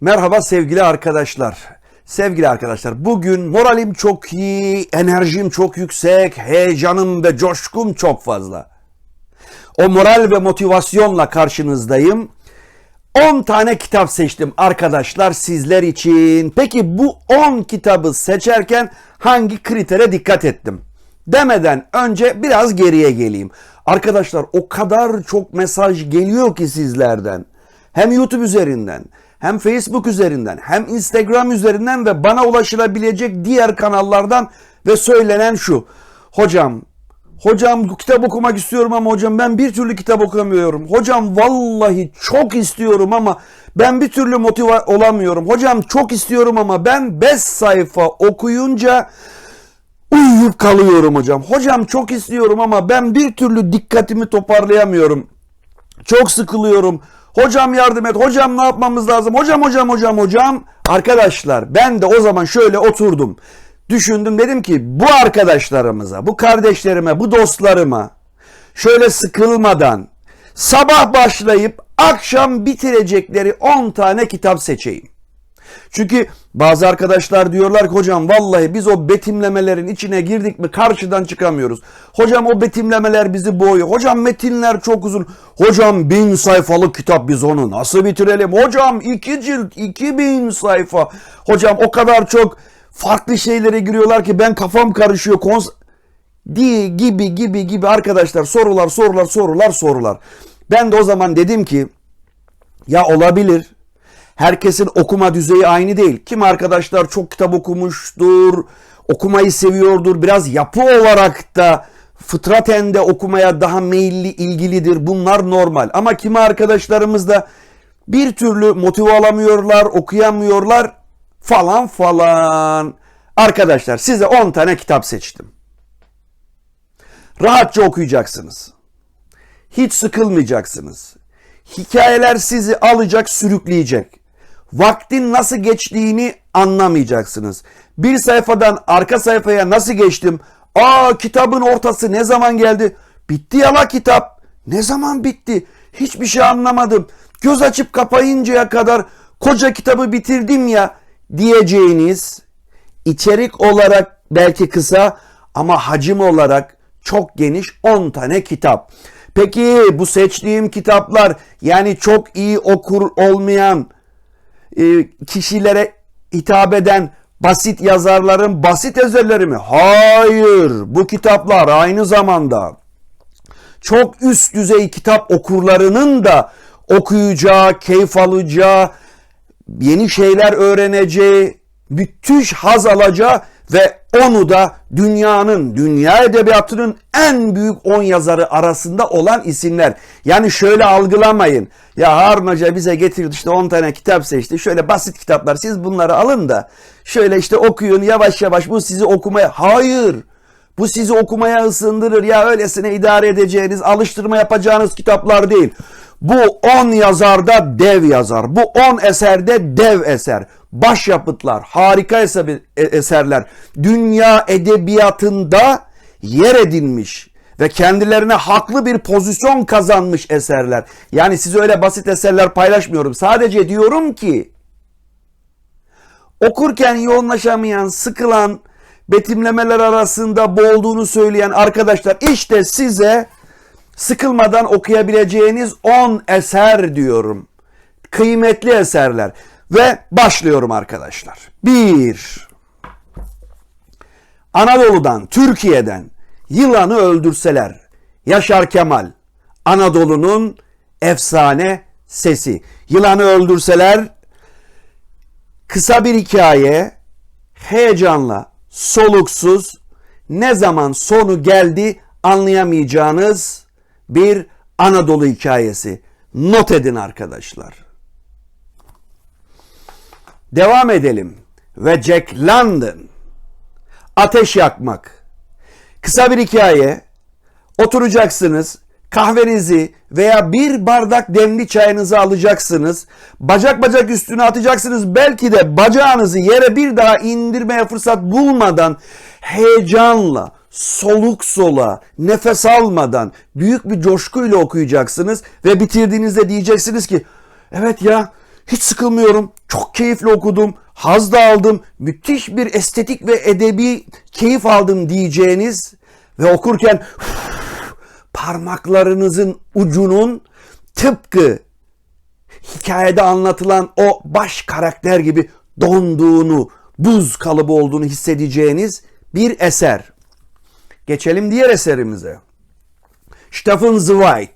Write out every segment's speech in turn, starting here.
Merhaba sevgili arkadaşlar. Sevgili arkadaşlar bugün moralim çok iyi, enerjim çok yüksek, heyecanım ve coşkum çok fazla. O moral ve motivasyonla karşınızdayım. 10 tane kitap seçtim arkadaşlar sizler için. Peki bu 10 kitabı seçerken hangi kritere dikkat ettim? Demeden önce biraz geriye geleyim. Arkadaşlar o kadar çok mesaj geliyor ki sizlerden. Hem YouTube üzerinden, hem Facebook üzerinden, hem Instagram üzerinden ve bana ulaşılabilecek diğer kanallardan ve söylenen şu. Hocam Hocam kitap okumak istiyorum ama hocam ben bir türlü kitap okuyamıyorum. Hocam vallahi çok istiyorum ama ben bir türlü motive olamıyorum. Hocam çok istiyorum ama ben 5 sayfa okuyunca uyuyup kalıyorum hocam. Hocam çok istiyorum ama ben bir türlü dikkatimi toparlayamıyorum. Çok sıkılıyorum. Hocam yardım et. Hocam ne yapmamız lazım? Hocam hocam hocam hocam. Arkadaşlar ben de o zaman şöyle oturdum. Düşündüm dedim ki bu arkadaşlarımıza, bu kardeşlerime, bu dostlarıma şöyle sıkılmadan sabah başlayıp akşam bitirecekleri 10 tane kitap seçeyim. Çünkü bazı arkadaşlar diyorlar ki hocam vallahi biz o betimlemelerin içine girdik mi karşıdan çıkamıyoruz. Hocam o betimlemeler bizi boğuyor. Hocam metinler çok uzun. Hocam bin sayfalık kitap biz onu nasıl bitirelim? Hocam iki cilt iki bin sayfa. Hocam o kadar çok farklı şeylere giriyorlar ki ben kafam karışıyor. Kons diye gibi gibi gibi arkadaşlar sorular sorular sorular sorular. Ben de o zaman dedim ki ya olabilir. Herkesin okuma düzeyi aynı değil. Kim arkadaşlar çok kitap okumuştur, okumayı seviyordur. Biraz yapı olarak da fıtraten de okumaya daha meyilli, ilgilidir. Bunlar normal. Ama kimi arkadaşlarımız da bir türlü motive alamıyorlar, okuyamıyorlar falan falan. Arkadaşlar size 10 tane kitap seçtim. Rahatça okuyacaksınız. Hiç sıkılmayacaksınız. Hikayeler sizi alacak, sürükleyecek. Vaktin nasıl geçtiğini anlamayacaksınız. Bir sayfadan arka sayfaya nasıl geçtim? Aa kitabın ortası ne zaman geldi? Bitti ya kitap. Ne zaman bitti? Hiçbir şey anlamadım. Göz açıp kapayıncaya kadar koca kitabı bitirdim ya diyeceğiniz içerik olarak belki kısa ama hacim olarak çok geniş 10 tane kitap. Peki bu seçtiğim kitaplar yani çok iyi okur olmayan e, kişilere hitap eden basit yazarların basit eserleri mi? Hayır. Bu kitaplar aynı zamanda çok üst düzey kitap okurlarının da okuyacağı, keyif alacağı, yeni şeyler öğreneceği, müthiş haz alacağı ve onu da dünyanın, dünya edebiyatının en büyük 10 yazarı arasında olan isimler. Yani şöyle algılamayın. Ya Harun Hoca bize getirdi işte 10 tane kitap seçti. Şöyle basit kitaplar siz bunları alın da şöyle işte okuyun yavaş yavaş bu sizi okumaya. Hayır. Bu sizi okumaya ısındırır ya öylesine idare edeceğiniz, alıştırma yapacağınız kitaplar değil. Bu 10 yazarda dev yazar. Bu 10 eserde dev eser. Başyapıtlar, harika eser- eserler. Dünya edebiyatında yer edinmiş ve kendilerine haklı bir pozisyon kazanmış eserler. Yani size öyle basit eserler paylaşmıyorum. Sadece diyorum ki okurken yoğunlaşamayan, sıkılan, betimlemeler arasında boğulduğunu söyleyen arkadaşlar işte size sıkılmadan okuyabileceğiniz 10 eser diyorum. Kıymetli eserler. Ve başlıyorum arkadaşlar. 1. Anadolu'dan, Türkiye'den yılanı öldürseler. Yaşar Kemal. Anadolu'nun efsane sesi. Yılanı öldürseler kısa bir hikaye, heyecanla, soluksuz, ne zaman sonu geldi anlayamayacağınız bir Anadolu hikayesi. Not edin arkadaşlar. Devam edelim. Ve Jack London. Ateş yakmak. Kısa bir hikaye. Oturacaksınız. Kahvenizi veya bir bardak demli çayınızı alacaksınız. Bacak bacak üstüne atacaksınız. Belki de bacağınızı yere bir daha indirmeye fırsat bulmadan heyecanla, soluk sola, nefes almadan büyük bir coşkuyla okuyacaksınız ve bitirdiğinizde diyeceksiniz ki evet ya Hiç sıkılmıyorum. Çok keyifli okudum. Haz da aldım. Müthiş bir estetik ve edebi keyif aldım diyeceğiniz ve okurken parmaklarınızın ucunun tıpkı hikayede anlatılan o baş karakter gibi donduğunu, buz kalıbı olduğunu hissedeceğiniz bir eser. Geçelim diğer eserimize. Stefan Zweig.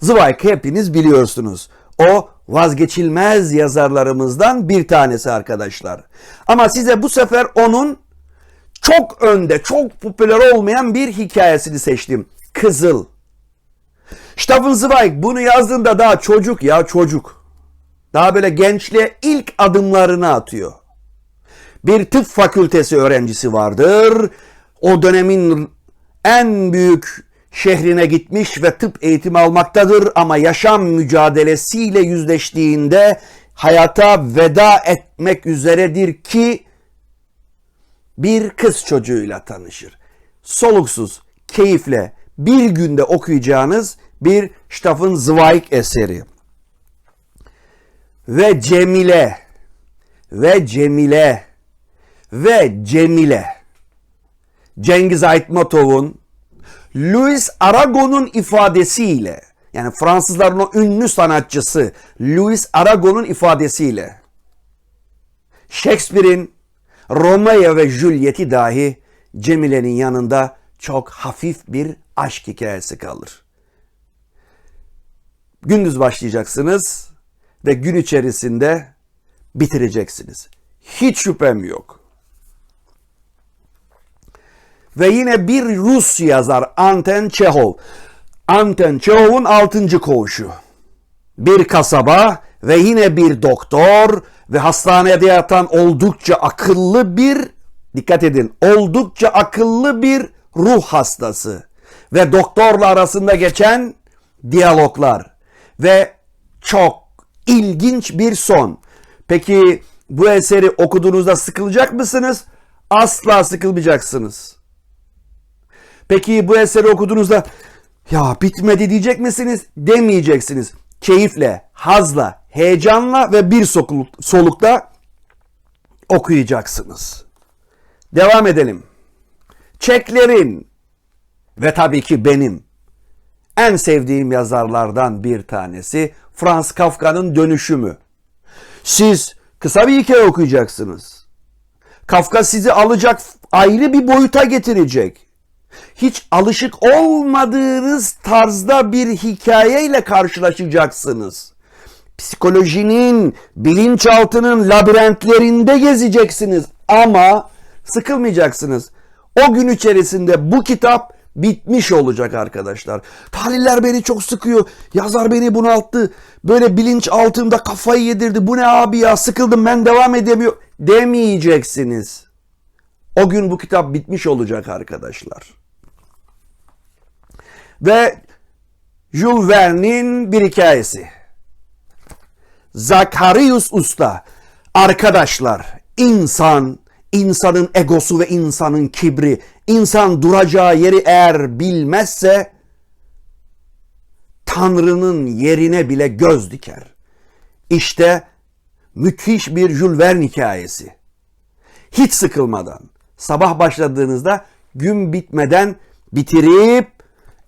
Zweig hepiniz biliyorsunuz. O vazgeçilmez yazarlarımızdan bir tanesi arkadaşlar. Ama size bu sefer onun çok önde, çok popüler olmayan bir hikayesini seçtim. Kızıl. Stefan Zweig bunu yazdığında daha çocuk ya çocuk. Daha böyle gençliğe ilk adımlarını atıyor. Bir tıp fakültesi öğrencisi vardır. O dönemin en büyük şehrine gitmiş ve tıp eğitimi almaktadır ama yaşam mücadelesiyle yüzleştiğinde hayata veda etmek üzeredir ki bir kız çocuğuyla tanışır. Soluksuz, keyifle bir günde okuyacağınız bir Stefan Zweig eseri. Ve Cemile ve Cemile ve Cemile Cengiz Aytmatov'un Louis Aragon'un ifadesiyle yani Fransızların o ünlü sanatçısı Louis Aragon'un ifadesiyle Shakespeare'in Romeo ve Juliet'i dahi Cemile'nin yanında çok hafif bir aşk hikayesi kalır. Gündüz başlayacaksınız ve gün içerisinde bitireceksiniz. Hiç şüphem yok. Ve yine bir Rus yazar Anton Çehov. Anton Çehov'un altıncı koğuşu. Bir kasaba ve yine bir doktor ve hastanede yatan oldukça akıllı bir dikkat edin oldukça akıllı bir ruh hastası ve doktorla arasında geçen diyaloglar ve çok ilginç bir son. Peki bu eseri okuduğunuzda sıkılacak mısınız? Asla sıkılmayacaksınız. Peki bu eseri okuduğunuzda ya bitmedi diyecek misiniz? Demeyeceksiniz. Keyifle, hazla, heyecanla ve bir solukta okuyacaksınız. Devam edelim. Çeklerin ve tabii ki benim en sevdiğim yazarlardan bir tanesi Franz Kafka'nın Dönüşümü. Siz kısa bir hikaye okuyacaksınız. Kafka sizi alacak ayrı bir boyuta getirecek. Hiç alışık olmadığınız tarzda bir hikayeyle karşılaşacaksınız. Psikolojinin, bilinçaltının labirentlerinde gezeceksiniz ama sıkılmayacaksınız. O gün içerisinde bu kitap bitmiş olacak arkadaşlar. Tahliller beni çok sıkıyor. Yazar beni bunalttı. Böyle bilinç altında kafayı yedirdi. Bu ne abi ya sıkıldım ben devam edemiyorum demeyeceksiniz. O gün bu kitap bitmiş olacak arkadaşlar. Ve Jules Verne'in bir hikayesi. Zakarius Usta. Arkadaşlar insan insanın egosu ve insanın kibri, insan duracağı yeri eğer bilmezse Tanrı'nın yerine bile göz diker. İşte müthiş bir Jules Verne hikayesi. Hiç sıkılmadan, sabah başladığınızda gün bitmeden bitirip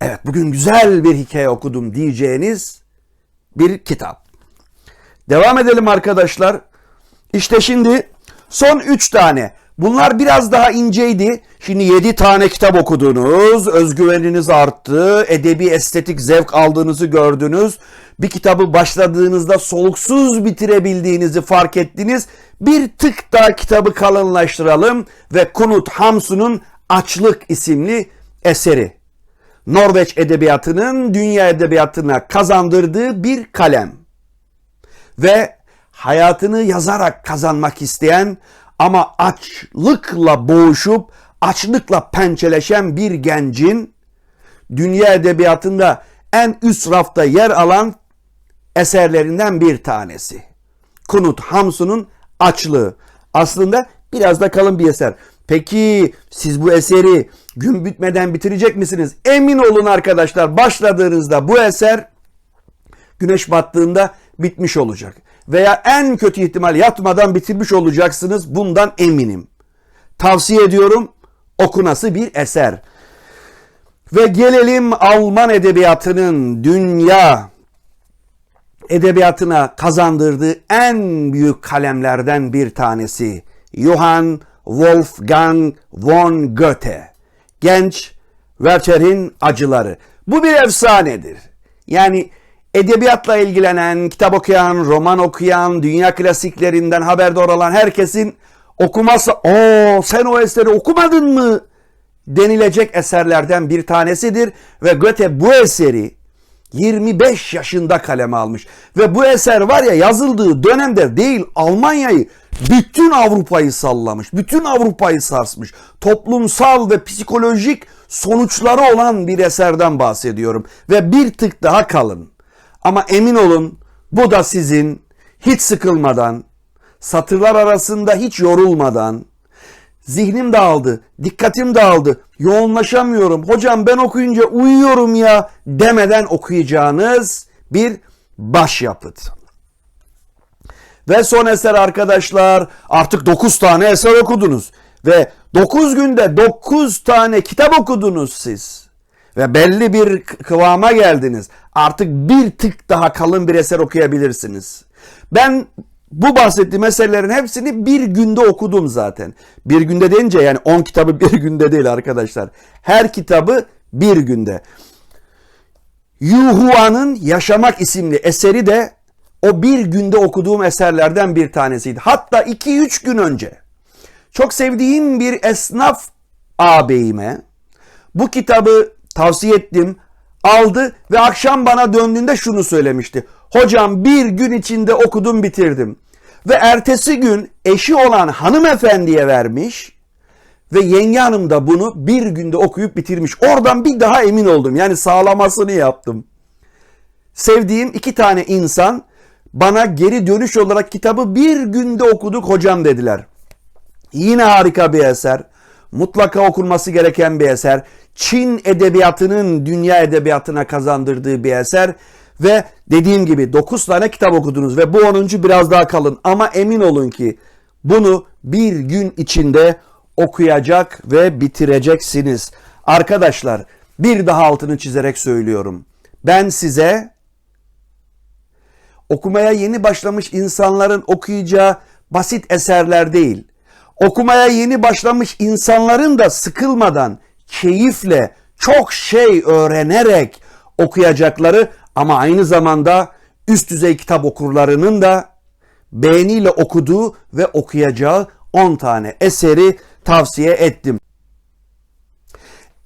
evet bugün güzel bir hikaye okudum diyeceğiniz bir kitap. Devam edelim arkadaşlar. İşte şimdi Son 3 tane. Bunlar biraz daha inceydi. Şimdi 7 tane kitap okudunuz. Özgüveniniz arttı. Edebi estetik zevk aldığınızı gördünüz. Bir kitabı başladığınızda soluksuz bitirebildiğinizi fark ettiniz. Bir tık daha kitabı kalınlaştıralım ve Kunut Hamsun'un Açlık isimli eseri. Norveç edebiyatının dünya edebiyatına kazandırdığı bir kalem. Ve hayatını yazarak kazanmak isteyen ama açlıkla boğuşup açlıkla pençeleşen bir gencin dünya edebiyatında en üst rafta yer alan eserlerinden bir tanesi. Kunut Hamsun'un Açlığı. Aslında biraz da kalın bir eser. Peki siz bu eseri gün bitmeden bitirecek misiniz? Emin olun arkadaşlar başladığınızda bu eser güneş battığında bitmiş olacak. Veya en kötü ihtimal yatmadan bitirmiş olacaksınız. Bundan eminim. Tavsiye ediyorum okunası bir eser. Ve gelelim Alman edebiyatının dünya edebiyatına kazandırdığı en büyük kalemlerden bir tanesi. Johann Wolfgang von Goethe. Genç Werther'in acıları. Bu bir efsanedir. Yani edebiyatla ilgilenen, kitap okuyan, roman okuyan, dünya klasiklerinden haberdar olan herkesin okuması, o sen o eseri okumadın mı denilecek eserlerden bir tanesidir ve Goethe bu eseri 25 yaşında kaleme almış. Ve bu eser var ya yazıldığı dönemde değil Almanya'yı bütün Avrupa'yı sallamış. Bütün Avrupa'yı sarsmış. Toplumsal ve psikolojik sonuçları olan bir eserden bahsediyorum. Ve bir tık daha kalın. Ama emin olun bu da sizin hiç sıkılmadan, satırlar arasında hiç yorulmadan, Zihnim dağıldı, dikkatim dağıldı, yoğunlaşamıyorum. Hocam ben okuyunca uyuyorum ya demeden okuyacağınız bir başyapıt. Ve son eser arkadaşlar artık 9 tane eser okudunuz. Ve 9 günde 9 tane kitap okudunuz siz. Ve belli bir kıvama geldiniz. Artık bir tık daha kalın bir eser okuyabilirsiniz. Ben bu bahsettiğim meselelerin hepsini bir günde okudum zaten. Bir günde deyince yani 10 kitabı bir günde değil arkadaşlar. Her kitabı bir günde. Yuhua'nın Yaşamak isimli eseri de o bir günde okuduğum eserlerden bir tanesiydi. Hatta 2-3 gün önce çok sevdiğim bir esnaf ağabeyime bu kitabı tavsiye ettim. Aldı ve akşam bana döndüğünde şunu söylemişti. Hocam bir gün içinde okudum bitirdim. Ve ertesi gün eşi olan hanımefendiye vermiş ve yenge hanım da bunu bir günde okuyup bitirmiş. Oradan bir daha emin oldum. Yani sağlamasını yaptım. Sevdiğim iki tane insan bana geri dönüş olarak kitabı bir günde okuduk hocam dediler. Yine harika bir eser. Mutlaka okunması gereken bir eser. Çin edebiyatının dünya edebiyatına kazandırdığı bir eser. Ve dediğim gibi 9 tane kitap okudunuz ve bu 10. biraz daha kalın. Ama emin olun ki bunu bir gün içinde okuyacak ve bitireceksiniz. Arkadaşlar bir daha altını çizerek söylüyorum. Ben size okumaya yeni başlamış insanların okuyacağı basit eserler değil. Okumaya yeni başlamış insanların da sıkılmadan, keyifle, çok şey öğrenerek okuyacakları ama aynı zamanda üst düzey kitap okurlarının da beğeniyle okuduğu ve okuyacağı 10 tane eseri tavsiye ettim.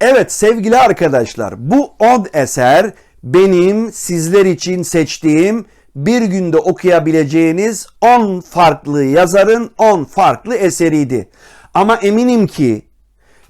Evet sevgili arkadaşlar bu 10 eser benim sizler için seçtiğim bir günde okuyabileceğiniz 10 farklı yazarın 10 farklı eseriydi. Ama eminim ki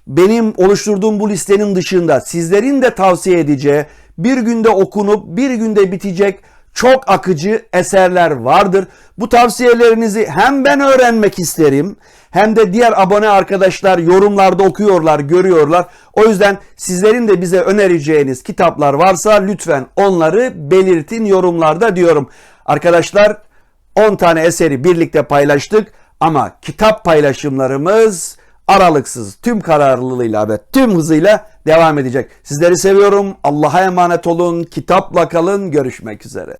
benim oluşturduğum bu listenin dışında sizlerin de tavsiye edeceği bir günde okunup bir günde bitecek çok akıcı eserler vardır. Bu tavsiyelerinizi hem ben öğrenmek isterim hem de diğer abone arkadaşlar yorumlarda okuyorlar, görüyorlar. O yüzden sizlerin de bize önereceğiniz kitaplar varsa lütfen onları belirtin yorumlarda diyorum. Arkadaşlar 10 tane eseri birlikte paylaştık ama kitap paylaşımlarımız aralıksız tüm kararlılığıyla ve tüm hızıyla devam edecek. Sizleri seviyorum. Allah'a emanet olun. Kitapla kalın. Görüşmek üzere.